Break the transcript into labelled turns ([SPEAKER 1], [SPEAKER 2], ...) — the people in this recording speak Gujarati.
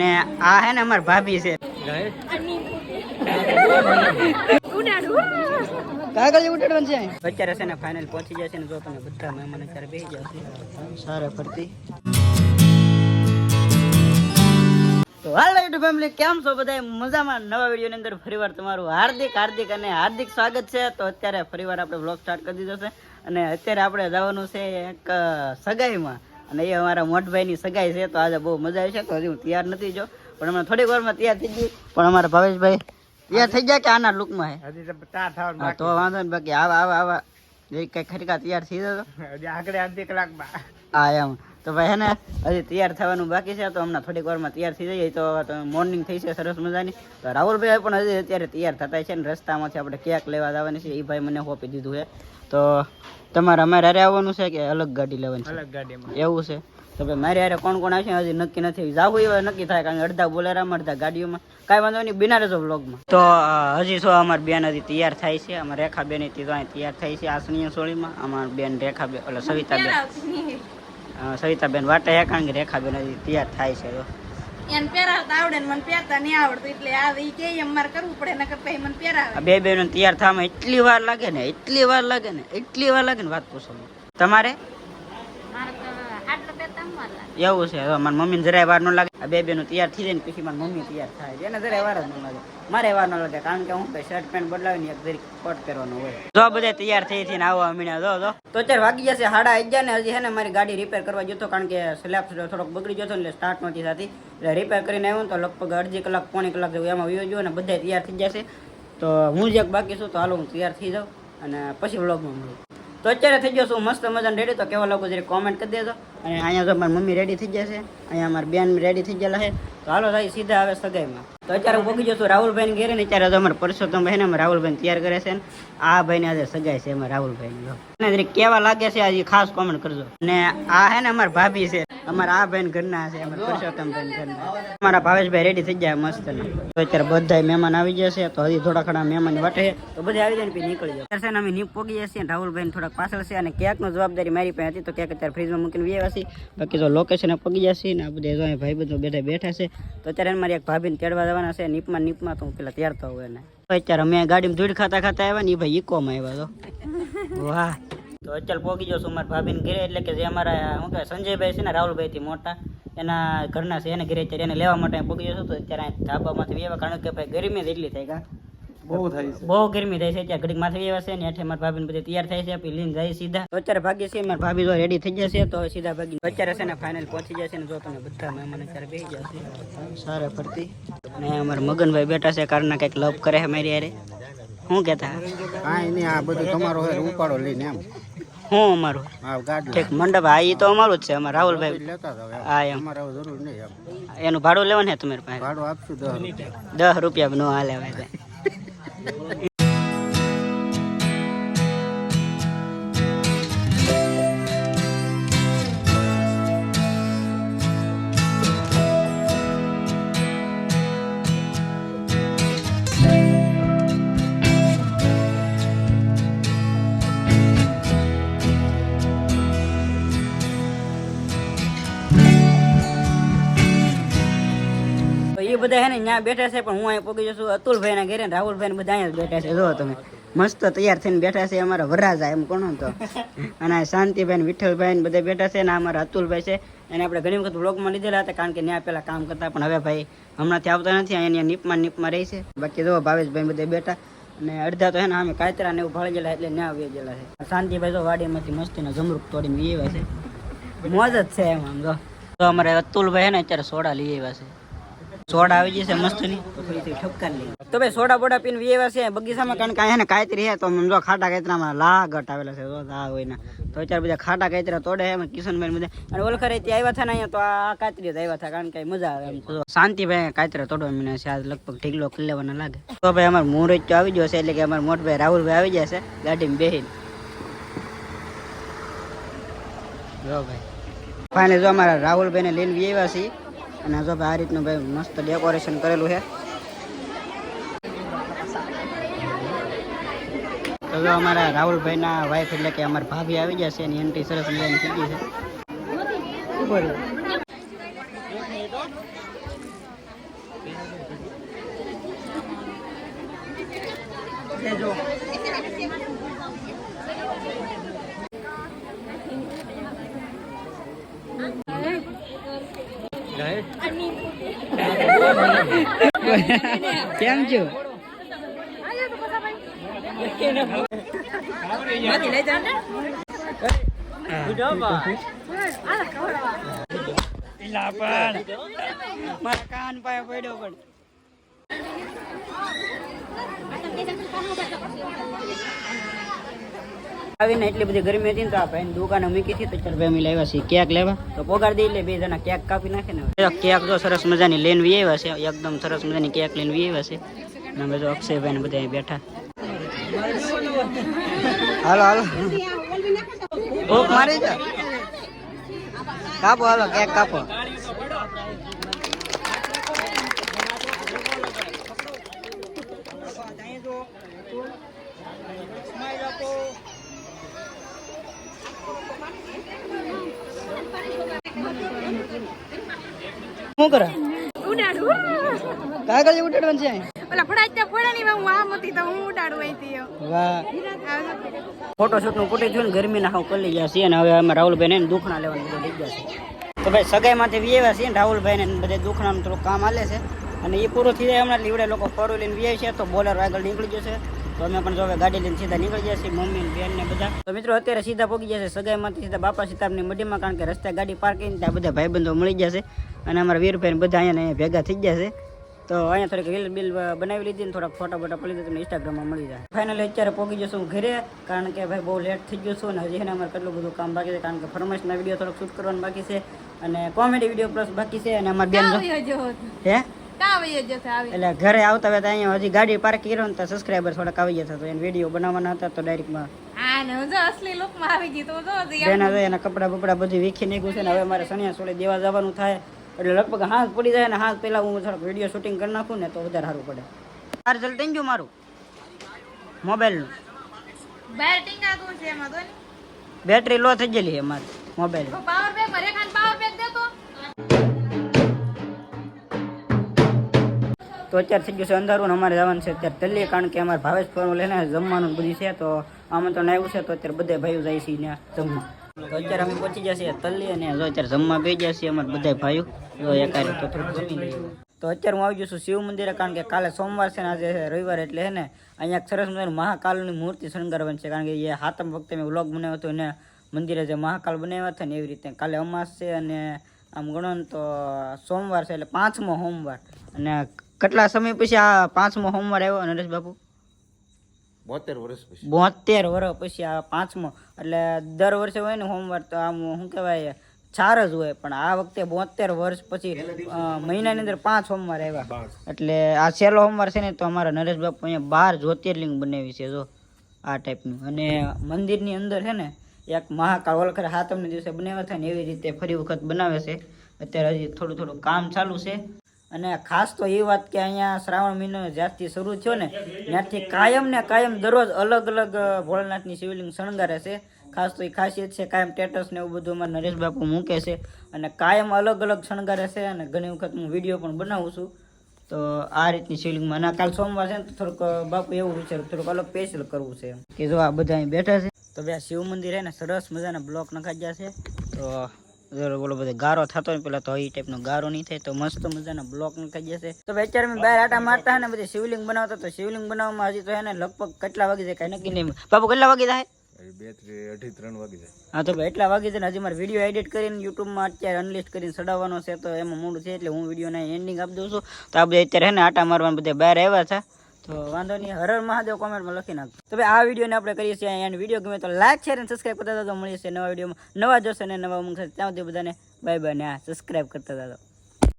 [SPEAKER 1] ને આ હે ને અમાર ભાભી છે. કાગળ ઉડાડવાનું છે અત્યારે છે ને ફાઇનલ પહોંચી જશે ને જો તમે બધા મહેમાન અત્યારે બેસી જશે સારા ફરતી. તો હાલો યુટ્યુબ ફેમિલી કેમ છો બધા મજામાં? નવા વિડીયોની અંદર ફરીવાર તમારું હાર્દિક હાર્દિક અને હાર્દિક સ્વાગત છે. તો અત્યારે ફરીવાર આપણે બ્લોગ સ્ટાર્ટ કરી દીધો છે. અને અત્યારે આપણે જવાનું છે એક સગાઈમાં. અને એ અમારા મોટભાઈની સગાઈ છે તો આજે બહુ મજા આવી છે. તો હજી હું તૈયાર નથી જો. પણ હમણાં થોડીક વારમાં તૈયાર થઈ ગઈ. પણ અમારા ભાવેશભાઈ તૈયાર થઈ ગયા કે આના લુકમાં હા,
[SPEAKER 2] તો
[SPEAKER 1] વાંધો ને બાકી આવા આવા આવા. જે કઈ ખરીકા તૈયાર થઈ જતો
[SPEAKER 2] આગળ અડધી કલાકમાં.
[SPEAKER 1] હા એમ. તો ભાઈ હે ને હજી તૈયાર થવાનું બાકી છે તો હમણાં થોડીક વારમાં તૈયાર થઈ જઈએ તો મોર્નિંગ થઈ છે સરસ મજાની. તો રાહુલભાઈ પણ હજી અત્યારે તૈયાર થતા છે ને રસ્તામાંથી આપણે કેક લેવા જવાની છે એ ભાઈ મને હોપી દીધું છે. તો તમારે અમારે હારે આવવાનું છે કે અલગ ગાડી લેવાની
[SPEAKER 2] અલગ ગાડીમાં.
[SPEAKER 1] એવું છે. તો ભાઈ મારે હારે કોણ કોણ આવશે હજી નક્કી નથી. જાવું એવા નક્કી થાય કારણ કે અડધા બોલેરામાં અડધા ગાડીઓમાં. કાંઈ વાંધો નહીં બિના રહેજો બ્લોગમાં તો હજી શું અમારી બેન હજી તૈયાર થાય છે અમારે રેખા બેન હતી તો અહીં તૈયાર થાય છે આસનીય સોળીમાં. અમારી બેન રેખા બેન એટલે સવિતા બેન સવિતા બેન વાટે હે કારણ કે રેખાબેન હજી તૈયાર થાય છે
[SPEAKER 3] એને પહેરાવતા આવડે ને મને પહેરતા નહીં આવડતું એટલે આ એ કે એમ મારે કરવું પડે નકર પછી મને પહેરાવે.
[SPEAKER 1] બે બહેનો તૈયાર થવામાં એટલી વાર લાગે ને એટલી વાર લાગે ને એટલી વાર લાગે ને વાત પૂછો. તમારે? એવું છે મારી મમ્મીને જરાય વાર ન લાગે. આ બે બેનો તૈયાર થઈ જાય ને પછી મારી મમ્મી તૈયાર થાય. છે એને જરાય વાર જ ન લાગે મારે વાર ન લાગે, કારણ કે હું કઈ શર્ટ પેન્ટ બદલાવીને એક જરીક કોટ પહેરવાનો હોય. જો બધા તૈયાર થઈ થઈને આવવા મીણ્યા જો જો. તો અત્યારે વાગી જશે સાડા અગિયાર ને હજી હે ને મારી ગાડી રિપેર કરવા જતો કારણ કે સ્લેબ થોડોક બગડી જતો એટલે સ્ટાર્ટ નહોતી થતી. એટલે રિપેર કરીને આવ્યો તો લગભગ અડધી કલાક, પોણી કલાક જેવું એમાં વયો ગયો ને બધા તૈયાર થઈ જશે તો હું જ એક બાકી છું, તો હાલો હું તૈયાર થઈ જાઉં અને પછી વ્લોગમાં મળું. તો અત્યારે થઈ છું, મસ્ત મજાને રેડી તો કેવા લોકો જરી કોમેન્ટ કરી દેજો. અને અહીંયા જો મારી મમ્મી રેડી થઈ જશે અહીંયા મારી બેન રેડી થઈ ગયેલા છે. તો હાલો ભાઈ, સીધા આવે સગાઈમાં. તો અત્યારે હું જશું રાહુલભાઈ ઘેરે ને અત્યારે તો અમારે પરસોત્તમ ભાઈ ને અમે રાહુલભાઈ તૈયાર કરે છે આ આ ભાઈને આજે સગાઈ છે અમે રાહુલભાઈ ને કેવા લાગે છે આજે ખાસ કોમેન્ટ કરજો. ને આ હે ને અમારા ભાભી છે, અમારા આ ભાઈ ઘરના છે, અમારા પરસોત્તમ ભાઈ ઘરના. અમારા ભાવેશભાઈ રેડી થઈ જાય મસ્ત ને. તો અત્યારે બધા મહેમાન આવી જશે તો હજી થોડા ઘણા મહેમાન વાટે. તો બધા આવી જાય ને નીકળી જાય છે ને અમે નીપ પોગી જશે રાહુલભાઈ થોડાક પાછળ છે અને ક્યાંકનો જવાબદારી મારી પાસે હતી તો ક્યાંક અત્યારે ફ્રીજમાં મૂકીને વ્યવ બાકી તો લોકેશન પગી જશે ને આ બધા ભાઈ બધો બેઠા બેઠા છે. તો અત્યારે મારી એક ભાભીને તેડવા જવાના છે નીપમાં નીપમાં તો હું પેલા તૈયાર થવું એને. અત્યારે અમે ગાડીમાં ધૂળ ખાતા ખાતા આવ્યા ને એ ભાઈ ઇકોમાં આવ્યા તો. વાહ. તો અત્યારે પોગી જશું અમારા ભાભીને ઘરે એટલે કે જે અમારા શું કહેવાય સંજયભાઈ છે ને રાહુલભાઈ થી મોટા એના ઘરના છે એને ઘરે અત્યારે એને લેવા માટે પોગી જશું તો અત્યારે ધાબામાંથી વ્યવા કારણ કે ભાઈ ગરમી જ એટલી થાય કા?
[SPEAKER 2] બહુ થાય છે.
[SPEAKER 1] બહુ ગરમી થાય છે ત્યાં ઘડીક માથે વ્યવસ્થા છે ને હેઠે મારા ભાભી બધી તૈયાર થાય છે પછી લઈને જાય સીધા. અત્યારે ભાગી છે મારા ભાભી જો રેડી થઈ જશે તો સીધા ભાગી. અત્યારે છે ને ફાઇનલ પહોંચી જશે ને જો તમે બધા મહેમાન અત્યારે બેસી જશે સારા ફરતી. અને અમારા મગનભાઈ બેઠા છે કારના કંઈક લવ કરે છે મારી યારે શું કહેતા?
[SPEAKER 2] કાંઈ નહીં આ બધું તમારો હોય ઉપાડો લઈને એમ.
[SPEAKER 1] હું અમારું ઠીક મંડપ હા એ તો અમારું જ છે અમારા રાહુલભાઈ. હા એમ. એનું ભાડું લેવાનું છે તમારી પાસે?
[SPEAKER 2] દસ રૂપિયા.
[SPEAKER 1] નો હાલે બધા હે ને ત્યાં બેઠા છે, પણ હું અહીંયા પોગી જશું અતુલભાઈ ના ઘેરે રાહુલભાઈ ને બધા અહીંયા બેઠા છે. જો તમે મસ્ત તૈયાર થઈને બેઠા છે અમારા વરરાજા એમ કોણ તો. અને શાંતિભાઈ ને વિઠ્ઠલભાઈ ને બધા બેઠા છે ને અમારા અતુલભાઈ છે. એને આપણે ઘણી વખત વ્લોગમાં લીધેલા હતા, કારણ કે ત્યાં પેલા કામ કરતા, પણ હવે ભાઈ હમણાંથી આવતા નથી, અહીંયા નીપમાં ને નીપમાં રહી છે. બાકી જો ભાવેશભાઈ બધા બેઠા. અને અડધા તો હે ને અમે કાતરા ને એવું ભાળી ગયેલા એટલે ત્યાં આવી ગયેલા છે. શાંતિભાઈ તો વાડીમાંથી મસ્તીનો જમરૂક તોડીને આવ્યા છે. મોજ જ છે એમ આમ તો અમારે અતુલભાઈ હે ને અત્યારે સોડા લઈ આવ્યા છે. સોડા આવી જશે મસ્તની તો ભાઈ સોડા બોડા પીને વીએવા છે, બગીચામાં કારણ કે અહીંયા ને કાયતરી હે તો જો ખાટા કાયતરામાં લાગટ આવેલા છે આ હોય ને. તો અત્યારે બધા ખાટા કાયતરા તોડે એમ કિશનભાઈ બધા. અને ઓલખરે ત્યાં આવ્યા હતા તો આ કાતરી આવ્યા હતા, કારણ કે મજા આવે એમ. શાંતિભાઈ કાયતરા તોડવા મીના છે, આજ લગભગ ઢીકલો કરી લાગે. તો ભાઈ અમારે તો આવી ગયો છે, એટલે કે અમારા મોટભાઈ રાહુલભાઈ આવી જશે ગાડીમાં બેહીને. જો ભાઈ. ફાઇનલ જો અમારા રાહુલભાઈને લઈને આવ્યા છીએ. અને જો ભાઈ આ રીતનું ભાઈ મસ્ત ડેકોરેશન કરેલું છે. તો જો અમારા રાહુલભાઈના વાઈફ એટલે કે અમારા ભાભી આવી જશે એની એન્ટ્રી સરસ મજાની થઈ ગઈ છે. જો. કેમ છો? પેલા પણ મારા કાન પાસે પડ્યો પણ આવીને એટલી બધી ગરમી હતી ને તો આ ભાઈ દુકાને મૂકી હતી તો ચાલ ભાઈ અમે લાવ્યા છીએ કેક લેવા. તો પોગાડ દઈ એટલે બે જણા કેક કાપી નાખે ને. કેક જો સરસ મજાની લઈને વી આવ્યા છે એકદમ સરસ મજાની કેક લઈને વી આવ્યા છે. અને અમે જો અક્ષયભાઈ ને બધા અહીં બેઠા. હાલો હાલો. ભૂખ મારી કાપો હાલો કેક કાપો. શું કરે?
[SPEAKER 3] ઉડાડું.
[SPEAKER 1] કાગળ ઉડાડવાનું છે
[SPEAKER 3] ઓલા ત્યાં ફોડા ની હું આમ હતી તો હું ઉડાડું અહીંથી
[SPEAKER 1] વાહ. ફોટોશૂટનું ફૂટેજ જોઈને ગરમી ના હાવ કરી ગયા છે ને હવે અમે રાહુલભાઈ ને દુખણા લેવાનું બધું લઈ ગયા છે. તો ભાઈ સગાઈ માંથી વિયેવા છીએ ને રાહુલભાઈ ને બધે દુખણાનું થોડું કામ હાલે છે. અને એ પૂરું થઈ જાય હમણાં લીવડે લોકો ફોર લઈને વિયાય છે તો બોલર આગળ નીકળી જશે. તો અમે પણ જો હવે ગાડી લઈને સીધા નીકળી જશે મમ્મી બેન ને બધા. તો મિત્રો અત્યારે સીધા પહોંચી જશે છે સગાઈમાંથી સીધા બાપા સીતાબની મડીમાં કારણ કે રસ્તે ગાડી પાર્કિંગ ત્યાં બધા ભાઈબંધો મળી છે. અને અમારા વીરભાઈને બધા અહીંયા ભેગા થઈ ગયા છે. તો અહીંયા થોડીક રીલ બિલ બનાવી લીધી ને થોડાક ફોટા બોટા પડી તમને ઇન્સ્ટાગ્રામમાં મળી જાય. ફાઇનલી અત્યારે પહોંચી જશું ઘરે કારણ કે ભાઈ બહુ લેટ થઈ ગયું છું અને હજી એને અમારે કેટલું બધું કામ બાકી છે કારણ કે ફરમાઇશના વીડિયો થોડોક શૂટ કરવાનું બાકી છે અને કોમેડી વીડિયો પ્લસ બાકી છે અને અમારે બેન હે? એટલે ઘરે આવતા હતા અહીંયા હજી ગાડી પાર્ક કર્યો ને તો સબસ્ક્રાઈબર થોડાક આવી જતા તો એને વીડિયો બનાવવાના હતા તો ડાયરેક્ટમાં એના કપડા બપડા બધું વીખી નીકળ્યું છે ને હવે મારે સણિયા સોળે દેવા જવાનું થાય. એટલે લગભગ હાથ પડી જાય ને હાથ પહેલાં હું થોડાક વીડિયો શૂટિંગ કરી નાખું ને તો વધારે સારું પડે. ચાર્જર થઈ ગયું મારું? મોબાઈલનું.
[SPEAKER 3] છે એમાં તો
[SPEAKER 1] બેટરી લો થઈ ગયેલી છે મારી મોબાઈલ
[SPEAKER 3] પાવર બેંકમાં રેખાન પાવર બેંક દેતો
[SPEAKER 1] તો? અત્યારે થઈ ગયું છે અંધારું ને અમારે જવાનું છે અત્યારે તલ્લી કારણ કે અમારે ભાવેશ ફોન લઈને જમવાનું બધું છે તો આમંત્રણ આવ્યું છે તો અત્યારે બધા ભાઈઓ જાય છે ત્યાં જમવા. તો અત્યારે અમે પહોંચી જશે તલ્લી અને જો અત્યારે જમવા બે જશે અમારે બધા ભાઈઓ. જો એકારે તો થોડુંક જમી લઈએ. તો અત્યારે હું આવી જઉં છું શિવ મંદિરે કારણ કે કાલે સોમવાર છે ને આજે છે રવિવાર એટલે હે ને અહીંયા સરસ મજાની મહાકાલની મૂર્તિ શણગારવાની છે કારણ કે એ હાથમ વખતે મેં વ્લોગ બનાવ્યો હતો ને મંદિરે જે મહાકાલ બનાવ્યા હતા ને એવી રીતે. કાલે અમાસ છે અને આમ ગણો ને તો સોમવાર છે એટલે પાંચમો સોમવાર. અને કેટલા સમય પછી આ પાંચમો સોમવાર આવ્યો નરેશ બાપુ
[SPEAKER 2] બોતેર વર્ષ પછી.
[SPEAKER 1] બોતેર વર્ષ પછી આ પાંચમો. એટલે દર વર્ષે હોય ને સોમવાર તો આમ શું કહેવાય ચાર જ હોય. પણ આ વખતે બોતેર વર્ષ પછી મહિનાની અંદર પાંચ સોમવાર આવ્યા. એટલે આ છેલ્લો સોમવાર છે ને તો અમારા નરેશ બાપુ અહીંયા બાર જ્યોતિર્લિંગ બનાવી છે જો. આ ટાઈપનું અને મંદિરની અંદર છે ને એક મહાકાળ ઓળખર હાથમને દિવસે બનાવ્યા થાય ને એવી રીતે ફરી વખત બનાવે છે. અત્યારે હજી થોડું થોડું કામ ચાલુ છે. અને ખાસ તો એ વાત કે અહીંયા શ્રાવણ મહિનો જ્યારથી શરૂ થયો ને, ત્યારથી કાયમ ને કાયમ દરરોજ અલગ અલગ ભોળાનાથની શિવલિંગ શણગારે છે. ખાસ તો એ ખાસિયત છે, કાયમ ટેટસ ને એવું બધું અમારા નરેશ બાપુ મૂકે છે અને કાયમ અલગ અલગ શણગારે છે અને ઘણી વખત હું વીડિયો પણ બનાવું છું. તો આ રીતની શિવલિંગમાં, અને કાલ સોમવાર છે ને થોડુંક બાપુ એવું વિચાર્યું, થોડુંક અલગ સ્પેશિયલ કરવું છે કે જો આ બધા અહીં બેઠા છે, તો બે શિવ મંદિર ને, સરસ મજાના બ્લોક નખાઈ છે. તો ઓલો બધો ગારો થતો હોય પેલા તો એ ટાઈપનો ગારો નહીં થાય તો મસ્ત મજાના બ્લોક નીકળી જશે. તો ભાઈ અત્યારે મેં બહાર આટા મારતા ને બધી શિવલિંગ બનાવતા તો શિવલિંગ બનાવવામાં હજી તો એને લગભગ કેટલા વાગી જાય કાંઈ નક્કી નહીં. બાપુ કેટલા વાગી હા તો ભાઈ એટલા વાગી જાય હજી મારે વીડિયો એડિટ કરીને યુટ્યુબમાં અત્યારે અનલિસ્ટ કરીને ચડાવવાનો છે તો એમાં મોડું છે એટલે હું વિડીયોને એન્ડિંગ આપી દઉં છું. તો આપણે અત્યારે હે ને આટા મારવાના બધા બહાર આવ્યા છે. તો વાંધો નહીં, હર હર મહાદેવ કોમેન્ટમાં લખી નાખજો. તો ભાઈ, આ વિડીયોને આપણે કરીએ છીએ એન્ડ વીડિયો ગમે તો લાઈક શેર અને સબસ્ક્રાઈબ કરતા તો મળીએ છીએ નવા વિડીયોમાં. નવા જોશે ને નવા ઊંઘ ત્યાં સુધી બધાને બાય બાય ને આ સબસ્ક્રાઈબ કરતા જતો